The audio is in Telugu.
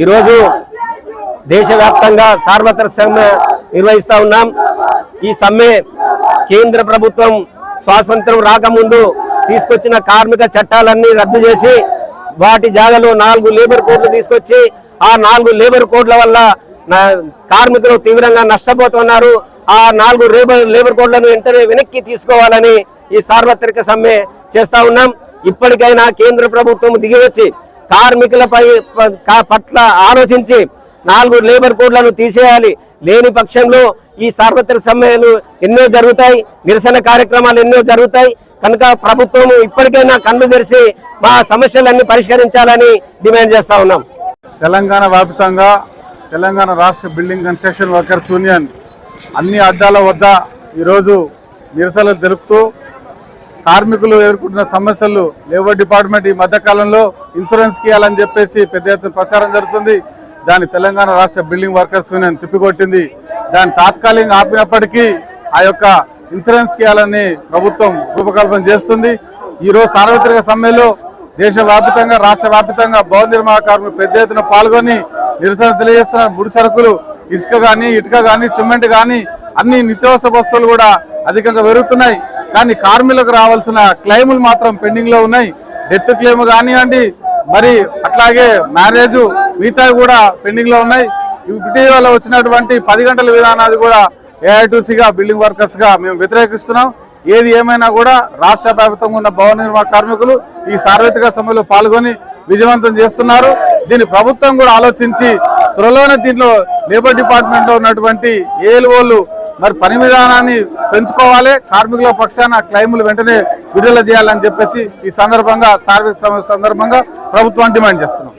ఈరోజు దేశవ్యాప్తంగా సార్వత్రిక సమ్మె నిర్వహిస్తూ ఉన్నాం. ఈ సమ్మె కేంద్ర ప్రభుత్వం స్వాతంత్రం రాకముందు తీసుకొచ్చిన కార్మిక చట్టాలన్నీ రద్దు చేసి వాటి జాగాలో నాలుగు లేబర్ కోడ్లు తీసుకొచ్చి ఆ నాలుగు లేబర్ కోడ్ల వల్ల నా- కార్మికులు తీవ్రంగా నష్టపోతున్నారు. ఆ నాలుగు లేబర్ లేబర్ కోడ్లను వెంటనే వెనక్కి తీసుకోవాలని ఈ సార్వత్రిక సమ్మె చేస్తా ఉన్నాం. ఇప్పటికైనా కేంద్ర ప్రభుత్వం దిగివచ్చి కార్మికులపై పట్ల ఆలోచించి నాలుగు లేబర్ కోడ్లను తీసేయాలి. లేని పక్షంలో ఈ సార్వత్రిక సమ్మెలు ఎన్నో జరుగుతాయి నిరసన కార్యక్రమాలు ఎన్నో జరుగుతాయి. కనుక ప్రభుత్వం ఇప్పటికైనా కళ్ళు తెరిచి మా సమస్యలన్నీ పరిష్కరించాలని డిమాండ్ చేస్తా ఉన్నాం. తెలంగాణ వ్యాప్తంగా తెలంగాణ రాష్ట్ర బిల్డింగ్ కన్స్ట్రక్షన్ వర్కర్స్ యూనియన్ అన్ని అడ్డాల వద్ద ఈరోజు నిరసనలు తెలుపుతూ కార్మికులు ఎదుర్కొంటున్న సమస్యలు లేబర్ డిపార్ట్మెంట్ ఈ మధ్యకాలంలో ఇన్సూరెన్స్ ఇవ్వాలని చెప్పేసి పెద్ద ఎత్తున ప్రచారం జరుగుతుంది. దాని తెలంగాణ రాష్ట్ర బిల్డింగ్ వర్కర్స్ యూనియన్ తిప్పికొట్టింది. దాన్ని తాత్కాలికంగా ఆపినప్పటికీ ఆ యొక్క ఇన్సూరెన్స్ ఇవ్వాలని ప్రభుత్వం రూపకల్పన చేస్తుంది. ఈరోజు సార్వత్రిక సమ్మెలో దేశవ్యాప్తంగా రాష్ట్ర వ్యాప్తంగా భవన నిర్మాణ కార్మికులు పెద్ద ఎత్తున పాల్గొని నిరసన తెలియజేస్తున్న ముడి సరుకులు ఇసుక కానీ ఇటుక కానీ సిమెంట్ కానీ అన్ని నిత్యావసర వస్తువులు కూడా అధికంగా పెరుగుతున్నాయి. కానీ కార్మికులకు రావాల్సిన క్లెయిములు మాత్రం పెండింగ్లో ఉన్నాయి. డెత్ క్లెయిమ్ కానివ్వండి మరి అట్లాగే మ్యారేజ్ మిగతా కూడా పెండింగ్లో ఉన్నాయి. ఇటీవల వచ్చినటువంటి పది గంటల విధానాది కూడా ఏఐటీసీగా బిల్డింగ్ వర్కర్స్గా మేము వ్యతిరేకిస్తున్నాం. ఏది ఏమైనా కూడా రాష్ట్ర వ్యాప్తంగా ఉన్న భవన నిర్మాణ కార్మికులు ఈ సార్వత్రిక సమ్మెలో పాల్గొని విజయవంతం చేస్తున్నారు. దీన్ని ప్రభుత్వం కూడా ఆలోచించి త్వరలోనే దీంట్లో లేబర్ డిపార్ట్మెంట్లో ఉన్నటువంటి ఏఎల్ఓలు మరి పని విధానాన్ని పెంచుకోవాలి. కార్మికుల పక్షాన క్లైములు వెంటనే విడుదల చేయాలని చెప్పేసి ఈ సందర్భంగా సార్వత్రిక సందర్భంగా ప్రభుత్వాన్ని డిమాండ్ చేస్తున్నాం.